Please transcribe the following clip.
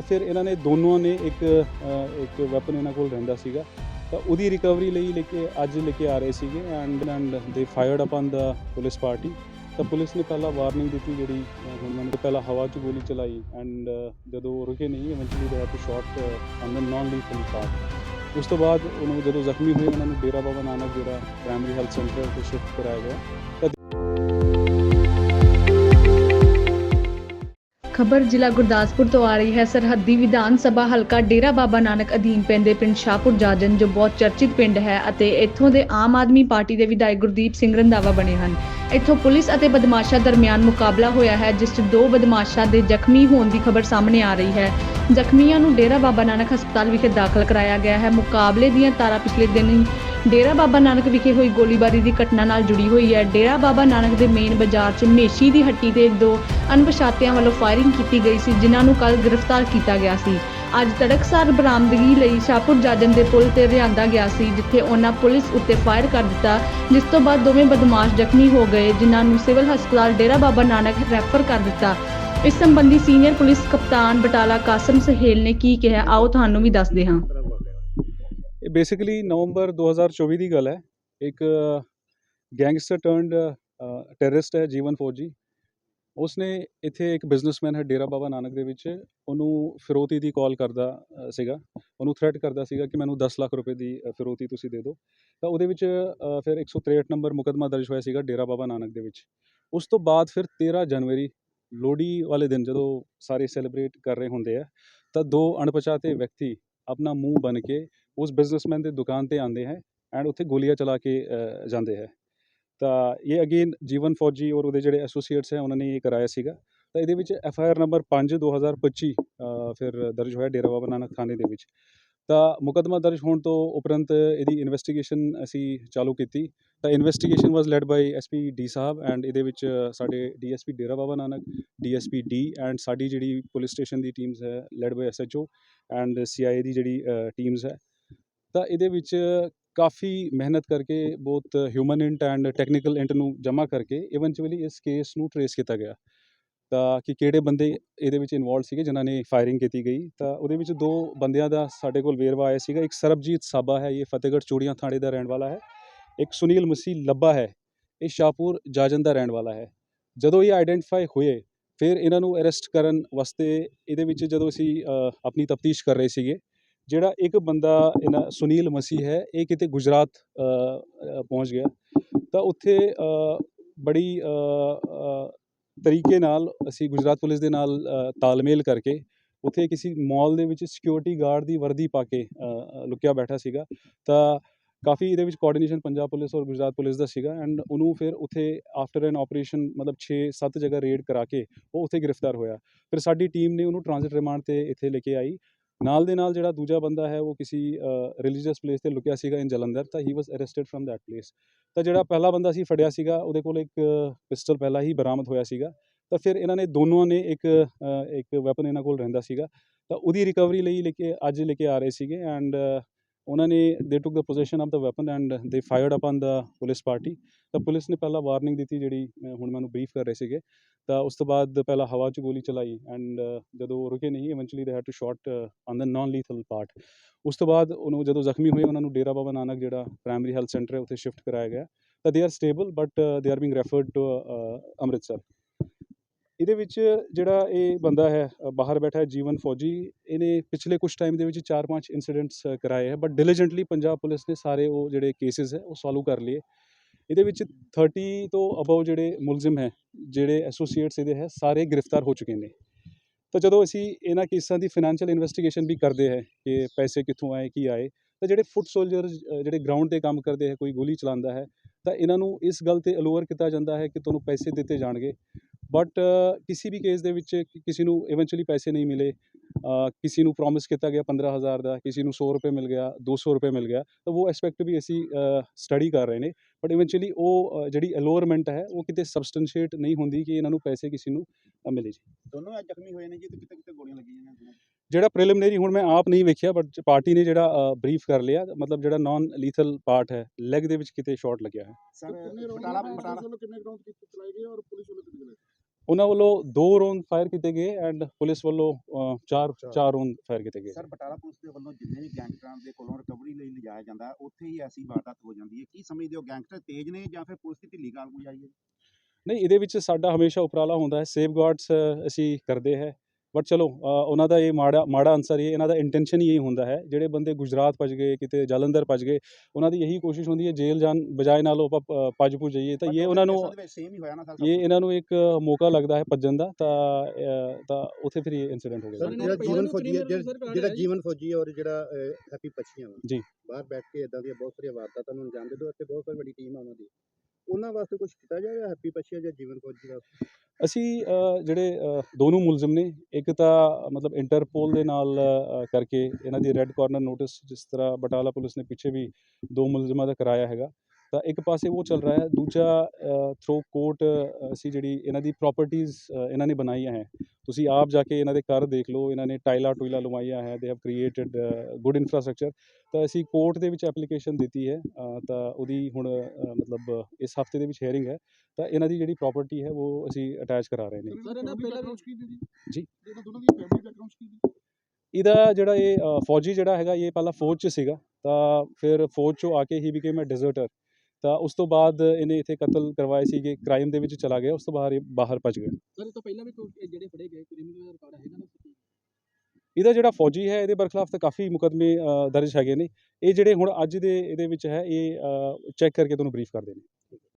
ਤਾਂ ਫਿਰ ਇਹਨਾਂ ਨੇ ਦੋਨੋਂ ਨੇ ਇੱਕ ਇੱਕ ਵੈਪਨ ਇਹਨਾਂ ਕੋਲ ਰਹਿੰਦਾ ਸੀਗਾ। ਤਾਂ ਉਹਦੀ ਰਿਕਵਰੀ ਲਈ ਲੈ ਕੇ ਅੱਜ ਲੈ ਕੇ ਆ ਰਹੇ ਸੀਗੇ and and they fired upon the police party ਤਾਂ ਪੁਲਿਸ ਨੇ ਪਹਿਲਾਂ ਵਾਰਨਿੰਗ ਦਿੱਤੀ ਜਿਹੜੀ ਅ, ਹੁਣ ਪਹਿਲਾਂ ਹਵਾ 'ਚ ਗੋਲੀ ਚਲਾਈ ਐਂਡ ਜਦੋਂ ਉਹ ਰੁਕੇ ਨਹੀਂ eventually they had to shot on the non lethal part ਉਸ ਤੋਂ ਬਾਅਦ ਉਹਨਾਂ ਨੂੰ ਜਦੋਂ ਜ਼ਖਮੀ ਹੋਏ ਉਹਨਾਂ ਨੂੰ ਡੇਰਾ ਬਾਬਾ ਨਾਨਕ ਜਿਹੜਾ ਪ੍ਰਾਇਮਰੀ ਹੈਲਥ ਸੈਂਟਰ ਤੇ ਸ਼ਿਫਟ ਕਰਾਇਆ ਗਿਆ। ਖਬਰ ਜ਼ਿਲ੍ਹਾ ਗੁਰਦਾਸਪੁਰ ਤੋਂ ਆ ਰਹੀ ਹੈ। ਸਰਹੱਦੀ ਵਿਧਾਨ ਸਭਾ ਹਲਕਾ ਡੇਰਾ ਬਾਬਾ ਨਾਨਕ ਅਧੀਨ ਪੈਂਦੇ ਪਿੰਡ ਸ਼ਾਹਪੁਰ ਜਾਜਨ ਜੋ ਬਹੁਤ ਚਰਚਿਤ ਪਿੰਡ ਹੈ ਅਤੇ ਇੱਥੋਂ ਦੇ ਆਮ ਆਦਮੀ ਪਾਰਟੀ ਦੇ ਵਿਧਾਇਕ ਗੁਰਦੀਪ ਸਿੰਘ ਰੰਧਾਵਾ ਬਣੇ ਹਨ। ਇੱਥੋਂ ਪੁਲਿਸ ਅਤੇ ਬਦਮਾਸ਼ਾਂ ਦਰਮਿਆਨ ਮੁਕਾਬਲਾ ਹੋਇਆ ਹੈ, ਜਿਸ 'ਚ ਦੋ ਬਦਮਾਸ਼ਾਂ ਦੇ ਜ਼ਖਮੀ ਹੋਣ ਦੀ ਖਬਰ ਸਾਹਮਣੇ ਆ ਰਹੀ ਹੈ। ਜ਼ਖਮੀਆਂ ਨੂੰ ਡੇਰਾ ਬਾਬਾ ਨਾਨਕ ਹਸਪਤਾਲ ਵਿਖੇ ਦਾਖਲ ਕਰਾਇਆ ਗਿਆ ਹੈ। ਮੁਕਾਬਲੇ ਦੀਆਂ ਤਾਰਾਂ ਪਿਛਲੇ ਦਿਨ ਹੀ ਡੇਰਾ ਬਾਬਾ ਨਾਨਕ ਵਿਖੇ ਹੋਈ ਗੋਲੀਬਾਰੀ ਦੀ ਘਟਨਾ ਨਾਲ ਜੁੜੀ ਹੋਈ ਹੈ। ਡੇਰਾ ਬਾਬਾ ਨਾਨਕ ਦੇ ਮੇਨ ਬਾਜ਼ਾਰ 'ਚ ਮੇਸ਼ੀ ਦੀ ਹੱਟੀ ਤੇ ਦੋ ਅਣਪਛਾਤਿਆਂ ਵੱਲੋਂ ਫਾਇਰਿੰਗ ਕੀਤੀ ਗਈ ਸੀ, ਜਿਨ੍ਹਾਂ ਨੂੰ ਕੱਲ ਗ੍ਰਿਫਤਾਰ ਕੀਤਾ ਗਿਆ ਸੀ। ਅੱਜ ਤੜਕਸਾਰ ਬਰਾਮਦਗੀ ਲਈ ਸ਼ਾਹਪੁਰ ਜਾਜਨ ਦੇ ਪੁਲ ਤੇ ਲਿਆਂਦਾ ਗਿਆ ਸੀ, ਜਿੱਥੇ ਉਹਨਾਂ ਪੁਲਿਸ ਉੱਤੇ ਫਾਇਰ ਕਰ ਦਿੱਤਾ, ਜਿਸ ਤੋਂ ਬਾਅਦ ਦੋਵੇਂ ਬਦਮਾਸ਼ ਜ਼ਖਮੀ ਹੋ ਗਏ, ਜਿਨ੍ਹਾਂ ਨੂੰ ਸਿਵਲ ਹਸਪਤਾਲ ਡੇਰਾ ਬਾਬਾ ਨਾਨਕ ਰੈਫਰ ਕਰ ਦਿੱਤਾ। ਇਸ ਸੰਬੰਧੀ ਸੀਨੀਅਰ ਪੁਲਿਸ ਕਪਤਾਨ ਬਟਾਲਾ ਕਾਸਮ ਸਹੇਲ ਨੇ ਕੀ ਕਿਹਾ, ਆਓ ਤੁਹਾਨੂੰ ਵੀ ਦੱਸਦੇ ਹਾਂ। ਇਹ ਬੇਸਿਕਲੀ ਨਵੰਬਰ 2024 ਦੀ ਗੱਲ ਹੈ। ਇੱਕ ਗੈਂਗਸਟਰ ਟਰਨਡ ਟੈਰਰਿਸਟ ਹੈ ਜੀਵਨ ਫੌਜੀ। ਉਸਨੇ ਇੱਥੇ ਇੱਕ ਬਿਜ਼ਨਸਮੈਨ ਹੈ ਡੇਰਾ ਬਾਬਾ ਨਾਨਕ ਦੇ ਵਿੱਚ। ਉਹਨੂੰ ਫਿਰੋਤੀ ਦੀ ਕਾਲ ਕਰਦਾ ਸੀਗਾ। ਉਹਨੂੰ ਥ੍ਰੈਟ ਕਰਦਾ ਸੀਗਾ ਕਿ ਮੈਨੂੰ 10 ਲੱਖ ਰੁਪਏ ਦੀ ਫਿਰੋਤੀ ਤੁਸੀਂ ਦੇ ਦਿਓ। ਤਾਂ ਉਹਦੇ ਵਿੱਚ ਅ, ਫਿਰ 163 ਨੰਬਰ ਮੁਕੱਦਮਾ ਦਰਜ ਹੋਇਆ ਸੀਗਾ ਡੇਰਾ ਬਾਬਾ ਨਾਨਕ ਦੇ ਵਿੱਚ। ਉਸ ਤੋਂ ਬਾਅਦ ਫਿਰ 13 ਜਨਵਰੀ ਲੋਹੜੀ ਵਾਲੇ ਦਿਨ ਜਦੋਂ ਸਾਰੇ ਸੈਲੀਬ੍ਰੇਟ ਕਰ ਰਹੇ ਹੁੰਦੇ ਆ ਤਾਂ ਦੋ ਅਣਪਛਾਤੇ ਵਿਅਕਤੀ ਆਪਣਾ ਮੂੰਹ ਬਨ ਕੇ ਉਸ ਬਿਜ਼ਨਸਮੈਨ ਦੀ ਦੁਕਾਨ ਤੇ ਆਉਂਦੇ ਹੈ ਐਂਡ ਉੱਥੇ ਗੋਲੀਆਂ ਚਲਾ ਕੇ ਜਾਂਦੇ ਹੈ। ਤਾਂ ਇਹ ਅਗੇਨ ਜੀਵਨ ਫੌਜੀ ਔਰ ਉਹਦੇ ਜਿਹੜੇ ਐਸੋਸੀਏਟਸ ਹੈ ਉਹਨਾਂ ਨੇ ਇਹ ਕਰਾਇਆ ਸੀਗਾ। ਤਾਂ ਇਹਦੇ ਵਿੱਚ ਐਫ ਆਈ ਆਰ ਨੰਬਰ 5 2025 ਅ, ਫਿਰ ਦਰਜ ਹੋਇਆ ਡੇਰਾ ਬਾਬਾ ਨਾਨਕ ਥਾਣੇ ਦੇ ਵਿੱਚ। ਤਾਂ ਮੁਕੱਦਮਾ ਦਰਜ ਹੋਣ ਤੋਂ ਉਪਰੰਤ ਇਹਦੀ ਇਨਵੈਸਟੀਗੇਸ਼ਨ ਅਸੀਂ ਚਾਲੂ ਕੀਤੀ। ਤਾਂ investigation was led by SP D Sahib and ਇਹਦੇ ਵਿੱਚ ਸਾਡੇ DSP Dera Baba Nanak DSP D and ਸਾਡੀ ਜਿਹੜੀ ਪੁਲਿਸ ਸਟੇਸ਼ਨ ਦੀ ਟੀਮਸ ਹੈ led by SHO and CIA ਦੀ ਜਿਹੜੀ ਟੀਮਸ ਹੈ ਤਾਂ ਇਹਦੇ ਵਿੱਚ ਕਾਫੀ ਮਿਹਨਤ ਕਰਕੇ, ਬਹੁਤ human int and technical int ਨੂੰ ਜਮ੍ਹਾਂ ਕਰਕੇ ਇਵੈਂਚੁਅਲੀ ਇਸ ਕੇਸ ਨੂੰ ਟਰੇਸ ਕੀਤਾ ਗਿਆ। ਤਾਂ ਕਿ ਕਿਹੜੇ ਬੰਦੇ ਇਹਦੇ ਵਿੱਚ ਇਨਵੋਲਡ ਸੀਗੇ, ਜਿਨ੍ਹਾਂ ਨੇ ਫਾਇਰਿੰਗ ਕੀਤੀ ਗਈ, ਤਾਂ ਉਹਦੇ ਵਿੱਚ ਦੋ ਬੰਦਿਆਂ ਦਾ ਸਾਡੇ ਕੋਲ ਵੇਰਵਾ ਆਇਆ ਸੀਗਾ। ਇੱਕ ਸਰਬਜੀਤ ਸਾਬਾ ਹੈ, ਇਹ ਫਤਿਹਗੜ੍ਹ ਚੂੜੀਆਂ ਥਾਣੇ ਦਾ ਰਹਿਣ ਵਾਲਾ ਹੈ। ਇੱਕ ਸੁਨੀਲ ਮਸੀਹ ਲੱਭਾ ਹੈ, ਇਹ ਸ਼ਾਹਪੁਰ ਜਾਜਨ ਦਾ ਰਹਿਣ ਵਾਲਾ ਹੈ। ਜਦੋਂ ਇਹ ਆਈਡੈਂਟੀਫਾਈ ਹੋਏ, ਫਿਰ ਇਹਨਾਂ ਨੂੰ ਅਰੈਸਟ ਕਰਨ ਵਾਸਤੇ ਇਹਦੇ ਵਿੱਚ ਜਦੋਂ ਅਸੀਂ ਆਪਣੀ ਤਫਤੀਸ਼ ਕਰ ਰਹੇ ਸੀਗੇ ਜਿਹੜਾ ਇੱਕ ਬੰਦਾ ਇਹਨਾਂ ਸੁਨੀਲ ਮਸੀਹ ਹੈ, ਇਹ ਕਿਤੇ ਗੁਜਰਾਤ ਪਹੁੰਚ ਗਿਆ। ਤਾਂ ਉੱਥੇ ਬੜੀ ਤਰੀਕੇ ਨਾਲ ਅਸੀਂ ਗੁਜਰਾਤ ਪੁਲਿਸ ਦੇ ਨਾਲ ਤਾਲਮੇਲ ਕਰਕੇ ਉੱਥੇ ਕਿਸੇ ਮਾਲ ਦੇ ਵਿੱਚ ਸਿਕਿਉਰਿਟੀ ਗਾਰਡ ਦੀ ਵਰਦੀ ਪਾ ਕੇ ਲੁਕਿਆ ਬੈਠਾ ਸੀਗਾ। ਤਾਂ ਕਾਫੀ ਇਹਦੇ ਵਿੱਚ ਕੋਆਰਡੀਨੇਸ਼ਨ ਪੰਜਾਬ ਪੁਲਿਸ ਔਰ ਗੁਜਰਾਤ ਪੁਲਿਸ ਦਾ ਸੀਗਾ ਐਂਡ ਉਹਨੂੰ ਫਿਰ ਉੱਥੇ ਆਫਟਰ ਐਨ ਆਪਰੇਸ਼ਨ ਮਤਲਬ 6-7 ਜਗ੍ਹਾ ਰੇਡ ਕਰਾ ਕੇ ਉਹ ਉੱਥੇ ਗ੍ਰਿਫਤਾਰ ਹੋਇਆ। ਫਿਰ ਸਾਡੀ ਟੀਮ ਨੇ ਉਹਨੂੰ ਟ੍ਰਾਂਜ਼ਿਟ ਰਿਮਾਂਡ ਤੇ ਇੱਥੇ ਲੈ ਕੇ ਆਈ। ਨਾਲ ਦੇ ਨਾਲ ਜਿਹੜਾ ਦੂਜਾ ਬੰਦਾ ਹੈ, ਉਹ ਕਿਸੇ ਰਿਲੀਜੀਅਸ ਪਲੇਸ ਤੇ ਲੁਕਿਆ ਸੀਗਾ ਇਨ ਜਲੰਧਰ, ਤਾਂ he was arrested from that place ਤਾਂ ਜਿਹੜਾ ਪਹਿਲਾ ਬੰਦਾ ਸੀ, ਫੜਿਆ ਸੀਗਾ, ਉਹਦੇ ਕੋਲ ਇੱਕ ਪਿਸਟਲ ਪਹਿਲਾਂ ਹੀ ਬਰਾਮਦ ਹੋਇਆ ਸੀਗਾ। ਤਾਂ ਫਿਰ ਇਹਨਾਂ ਨੇ ਦੋਨੋਂ ਨੇ ਇੱਕ ਇੱਕ ਵੈਪਨ ਇਹਨਾਂ ਕੋਲ ਰਹਿੰਦਾ ਸੀਗਾ। ਤਾਂ ਉਹਦੀ ਰਿਕਵਰੀ ਲਈ ਲੈ ਕੇ ਅੱਜ ਲੈ ਕੇ ਆ ਰਹੇ ਸੀਗੇ ਐਂਡ ਉਹਨਾਂ ਨੇ they took the position of the weapon and they fired upon the police party ਤਾਂ ਪੁਲਿਸ ਨੇ ਪਹਿਲਾਂ ਵਾਰਨਿੰਗ ਦਿੱਤੀ ਜਿਹੜੀ ਅ, ਹੁਣ ਮੈਨੂੰ ਬਰੀਫ ਕਰ ਰਹੇ ਸੀਗੇ। ਤਾਂ ਉਸ ਤੋਂ ਬਾਅਦ ਪਹਿਲਾਂ ਹਵਾ 'ਚ ਗੋਲੀ ਚਲਾਈ ਐਂਡ ਜਦੋਂ ਰੁਕੇ ਨਹੀਂ eventually they had to shot on the non lethal part ਉਸ ਤੋਂ ਬਾਅਦ ਉਹਨੂੰ ਜਦੋਂ ਜ਼ਖਮੀ ਹੋਏ ਉਹਨਾਂ ਨੂੰ ਡੇਰਾ ਬਾਬਾ ਨਾਨਕ ਜਿਹੜਾ ਪ੍ਰਾਇਮਰੀ ਹੈਲਥ ਸੈਂਟਰ ਹੈ ਉੱਥੇ ਸ਼ਿਫਟ ਕਰਾਇਆ ਗਿਆ। ਤਾਂ they are stable but they are being referred to Amritsar. ਇਹਦੇ ਵਿੱਚ ਜਿਹੜਾ ਇਹ ਬੰਦਾ ਹੈ ਬਾਹਰ ਬੈਠਾ ਹੈ, ਜੀਵਨ ਫੌਜੀ, ਇਹਨੇ ਪਿਛਲੇ ਕੁਝ ਟਾਈਮ ਦੇ ਵਿੱਚ 4-5 ਇਨਸੀਡੈਂਟਸ ਕਰਾਏ ਹੈ ਬਟ ਡਿਲੀਜੈਂਟਲੀ ਪੰਜਾਬ ਪੁਲਿਸ ਨੇ ਸਾਰੇ ਉਹ ਜਿਹੜੇ ਕੇਸਿਸ ਹੈ, ਉਹ ਸੋਲਵ ਕਰ ਲਏ ਇਹਦੇ ਵਿੱਚ 30 ਤੋਂ ਅਬਵ ਜਿਹੜੇ ਮੁਲਜ਼ਮ ਹੈ, ਜਿਹੜੇ ਐਸੋਸੀਏਟਸ ਇਹਦੇ ਹੈ, ਸਾਰੇ ਗ੍ਰਿਫਤਾਰ ਹੋ ਚੁੱਕੇ ਨੇ। ਤਾਂ ਜਦੋਂ ਅਸੀਂ ਇਹਨਾਂ ਕੇਸਾਂ ਦੀ ਫਾਈਨੈਂਸ਼ੀਅਲ ਇਨਵੈਸਟੀਗੇਸ਼ਨ ਵੀ ਕਰਦੇ ਹੈ, ਕਿ ਪੈਸੇ ਕਿੱਥੋਂ ਆਏ, ਕੀ ਆਏ, ਤਾਂ ਜਿਹੜੇ ਫੁੱਟ ਸੋਲਜਰ ਜਿਹੜੇ ਗਰਾਊਂਡ ਤੇ ਕੰਮ ਕਰਦੇ ਹੈ, ਕੋਈ ਗੋਲੀ ਚਲਾਉਂਦਾ ਹੈ, ਤਾਂ ਇਹਨਾਂ ਨੂੰ ਇਸ ਗੱਲ ਤੇ ਅਲੋਅਰ ਕੀਤਾ ਜਾਂਦਾ ਹੈ ਕਿ ਤੁਹਾਨੂੰ ਪੈਸੇ ਦਿੱਤੇ ਜਾਣਗੇ। ਬਟ ਕਿਸੇ ਵੀ ਕੇਸ ਦੇ ਵਿੱਚ ਕਿਸੇ ਨੂੰ ਇਵੈਂਚੁਅਲੀ ਪੈਸੇ ਨਹੀਂ ਮਿਲੇ ਕਿਸੇ ਨੂੰ ਪ੍ਰੋਮਿਸ ਕੀਤਾ ਗਿਆ 15000 ਦਾ ਕਿਸੇ ਨੂੰ 100 ਰੁਪਏ ਮਿਲ ਗਿਆ 200 ਰੁਪਏ ਮਿਲ ਗਿਆ ਤਾਂ ਉਹ ਐਸਪੈਕਟ ਵੀ ਅਸੀਂ ਸਟੱਡੀ ਕਰ ਰਹੇ ਨੇ ਬਟ ਇਵੈਂਚੁਅਲੀ ਉਹ ਜਿਹੜੀ ਅਲੋਅਰਮੈਂਟ ਹੈ ਉਹ ਕਿਤੇ ਸਬਸਟੈਂਸ਼ੀਏਟ ਨਹੀਂ ਹੁੰਦੀ ਕਿ ਇਹਨਾਂ ਨੂੰ ਪੈਸੇ ਕਿਸੇ ਨੂੰ ਮਿਲੇ ਜੀ ਦੋਨੋਂ ਅੱਜ ਜ਼ਖਮੀ ਹੋਏ ਨੇ ਜੀ ਤੇ ਕਿਤੇ ਕਿਤੇ ਗੋਲੀਆਂ ਲੱਗੀਆਂ ਨੇ। ਜਿਹੜਾ ਪ੍ਰੀਲਿਮਿਨਰੀ ਹੁਣ ਮੈਂ ਆਪ ਨਹੀਂ ਵੇਖਿਆ ਬਟ ਪਾਰਟੀ ਨੇ ਜਿਹੜਾ ਬਰੀਫ ਕਰ ਲਿਆ ਮਤਲਬ ਜਿਹੜਾ ਨਾਨ ਲੀਥਲ ਪਾਰਟ ਹੈ ਲੈਗ ਦੇ ਵਿੱਚ ਕਿਤੇ ਸ਼ਾਟ ਲੱਗਿਆ ਹੈ ਸਰ ਬਟਾਲਾ ਬਟਾਲਾ ਕਿੰਨੇ ਰਾਉਂਡ ਕੀਤੇ ਚਲਾਏ ਗਏ ਔਰ ਪੁਲਿਸ ਵੱਲੋਂ ਕਿੰਨੇ ਚਲਾਏ ਉਹਨਾਂ ਵੱਲੋਂ ਦੋ ਰੌਂਦ ਫਾਇਰ ਕੀਤੇ ਗਏ ਐਂਡ ਪੁਲਿਸ ਵੱਲੋਂ ਅ, ਚਾਰ ਚਾਰ ਰੌਂਦ ਫਾਇਰ ਕੀਤੇ ਗਏ। ਸਰ ਬਟਾਲਾ ਪੁਲਿਸ ਦੇ ਵੱਲੋਂ ਜਿੰਨੇ ਵੀ ਗੈਂਗਸਟਰਾਂ ਦੇ ਕੋਲੋਂ ਰਿਕਵਰੀ ਲਈ ਲਿਜਾਇਆ ਜਾਂਦਾ ਉੱਥੇ ਹੀ ਐਸੀ ਵਾਰਦਾਤ ਹੋ ਜਾਂਦੀ ਹੈ। ਕੀ ਸਮਝਦੇ ਹੋ ਗੈਂਗਸਟਰ ਤੇਜ਼ ਨੇ ਜਾਂ ਫਿਰ ਪੁਲਿਸ ਦੀ ਢਿੱਲੀ ਕਾਰਗੁਜ਼ਾਰੀ ਹੈ? ਨਹੀਂ ਇਹਦੇ ਵਿੱਚ ਸਾਡਾ ਹਮੇਸ਼ਾ ਉਪਰਾਲਾ ਹੁੰਦਾ ਹੈ। ਸੇਫਗਾਰਡਸ ਅਸੀਂ ਕਰਦੇ ਹੈ। ਬਟ ਚਲੋ ਉਹਨਾਂ ਦਾ ਇਹ ਮਾੜਾ ਮਾੜਾ ਅਨਸਰ ਇਹ ਇਹਨਾਂ ਦਾ ਇੰਟੈਂਸ਼ਨ ਹੀ ਇਹ ਹੁੰਦਾ ਹੈ ਜਿਹੜੇ ਬੰਦੇ ਗੁਜਰਾਤ ਭੱਜ ਗਏ ਕਿਤੇ ਜਲੰਧਰ ਭੱਜ ਗਏ ਉਹਨਾਂ ਦੀ ਇਹੀ ਕੋਸ਼ਿਸ਼ ਹੁੰਦੀ ਹੈ ਜੇਲ੍ਹ ਜਾਣ ਬਜਾਏ ਨਾਲੋਂ ਆਪਾਂ ਪ- ਭੱਜ ਭੁੱਜ ਜਾਈਏ ਤਾਂ ਇਹ ਉਹਨਾਂ ਨੂੰ ਸੇਮ ਹੀ ਹੋਇਆ ਨਾ ਸਰ ਇਹ ਇਹਨਾਂ ਨੂੰ ਇੱਕ ਮੌਕਾ ਲੱਗਦਾ ਹੈ ਭੱਜਣ ਦਾ ਤਾਂ ਤਾਂ ਉੱਥੇ ਫਿਰ ਇਹ ਇਨਸੀਡੈਂਟ ਹੋ ਗਿਆ। ਜਿਹੜਾ ਜੀਵਨ ਫੌਜੀ ਹੈ ਜਿਹੜਾ- ਜੀਵਨ ਫੌਜੀ ਹੈ ਔਰ ਜਿਹੜਾ ਹੈਪੀ ਪੱਛੀਆਂ ਜੀ। ਬਾਹਰ ਬੈਠ ਕੇ ਇਦਾਂ ਦੀਆਂ ਬਹੁਤ ਸਾਰੀਆਂ ਵਾਰਦਾਤਾਂ ਨੂੰ ਅੰਜਾਮ ਦੇ ਦੋ ਅਤੇ ਬਹੁਤ ਸਾਰੀ ਵੱਡੀ ਟੀਮ ਆ ਉਹਨਾਂ ਦੀ। ਉਹਨਾਂ ਵਾਸਤੇ ਕੁਝ ਕੀਤਾ ਜਾਏਗਾ ਹੈਪੀ ਪੱਛੀਆਂ ਜਾਂ ਜੀਵਨ ਫੌਜੀ ਵਾਸਤੇ? ਅਸੀਂ ਅ, ਜਿਹੜੇ ਅ, ਦੋਨੋਂ ਮੁਲਜ਼ਮ ਨੇ ਇੱਕ ਤਾਂ ਮਤਲਬ ਇੰਟਰਪੋਲ ਦੇ ਨਾਲ ਅ, ਕਰਕੇ ਇਹਨਾਂ ਦੀ ਰੈੱਡ ਕਾਰਨਰ ਨੋਟਿਸ ਜਿਸ ਤਰ੍ਹਾਂ ਬਟਾਲਾ ਪੁਲਿਸ ਨੇ ਪਿੱਛੇ ਵੀ ਦੋ ਮੁਲਜ਼ਮਾਂ ਦਾ ਕਰਾਇਆ ਹੈਗਾ। ਤਾਂ ਇੱਕ ਪਾਸੇ ਉਹ ਚੱਲ ਰਿਹਾ ਹੈ ਦੂਜਾ ਥਰੋ ਕੋਰਟ ਅਸੀਂ ਜਿਹੜੀ ਇਹਨਾਂ ਦੀ ਪ੍ਰਾਪਰਟੀਆਂ ਇਹਨਾਂ ਨੇ ਬਣਾਈਆਂ ਹੈ। ਤੁਸੀਂ ਆਪ ਜਾ ਕੇ ਇਹਨਾਂ ਦੇ ਘਰ ਦੇਖ ਲਓ ਇਹਨਾਂ ਨੇ ਟਾਈਲਾਂ ਟੂਈਲਾਂ ਲਵਾਈਆਂ ਹੈ they have created good infrastructure ਤਾਂ ਅਸੀਂ ਕੋਰਟ ਦੇ ਵਿੱਚ ਐਪਲੀਕੇਸ਼ਨ ਦਿੱਤੀ ਹੈ ਤਾਂ ਉਹਦੀ ਹੁਣ ਮਤਲਬ ਇਸ ਹਫ਼ਤੇ ਦੇ ਵਿੱਚ ਹੈਰਿੰਗ ਹੈ। ਤਾਂ ਇਹਨਾਂ ਦੀ ਜਿਹੜੀ ਪ੍ਰਾਪਰਟੀ ਹੈ ਉਹ ਅਸੀਂ ਅਟੈਚ ਕਰਾ ਰਹੇ ਨੇ। ਸਰ ਇਹਨਾਂ ਪਹਿਲਾਂ ਵੀ ਜੀ। ਇਹਨਾਂ ਦੋਨਾਂ ਦੀ ਫੈਮਿਲੀ ਬੈਕਗ੍ਰਾਉਂਡ ਕੀ ਸੀ? ਇਹਦਾ ਜਿਹੜਾ ਇਹ ਫੌਜੀ ਜਿਹੜਾ ਹੈਗਾ ਇਹ ਪਹਿਲਾਂ ਫੌਜ 'ਚ ਸੀਗਾ। ਤਾਂ ਫਿਰ ਫੌਜ 'ਚੋਂ ਆ ਕੇ ਹੀ ਬਿਕੇਮ ਅ ਡਿਜ਼ਰਟਰ ਤਾਂ ਉਸ ਤੋਂ ਬਾਅਦ ਇਹਨੇ ਇੱਥੇ ਕਤਲ ਕਰਵਾਏ ਸੀਗੇ ਕ੍ਰਾਈਮ ਦੇ ਵਿੱਚ ਚਲਾ ਗਿਆ ਉਸ ਤੋਂ ਬਾਅਦ ਇਹ ਬਾਹਰ ਭੱਜ ਗਿਆ ਸਰ ਇਹ ਤੋਂ ਪਹਿਲਾਂ ਵੀ ਕੋਈ ਜਿਹੜੇ ਫੜੇ ਗਏ ਕ੍ਰਿਮੀਨਲ ਰਿਕਾਰਡ ਹੈਗਾ ਨਾ ਇਹਦਾ ਜਿਹੜਾ ਫੌਜੀ ਹੈ ਇਹਦੇ ਬਰਖਲਾਫ ਤਾਂ ਕਾਫੀ ਮੁਕਦਮੇ ਦਰਜ ਹੈਗੇ ਨੇ। ਇਹ ਜਿਹੜੇ ਹੁਣ ਅੱਜ ਦੇ ਇਹਦੇ ਵਿੱਚ ਹੈ ਇਹ ਚੈੱਕ ਕਰਕੇ ਤੁਹਾਨੂੰ ਬਰੀਫ ਕਰਦੇ ਨੇ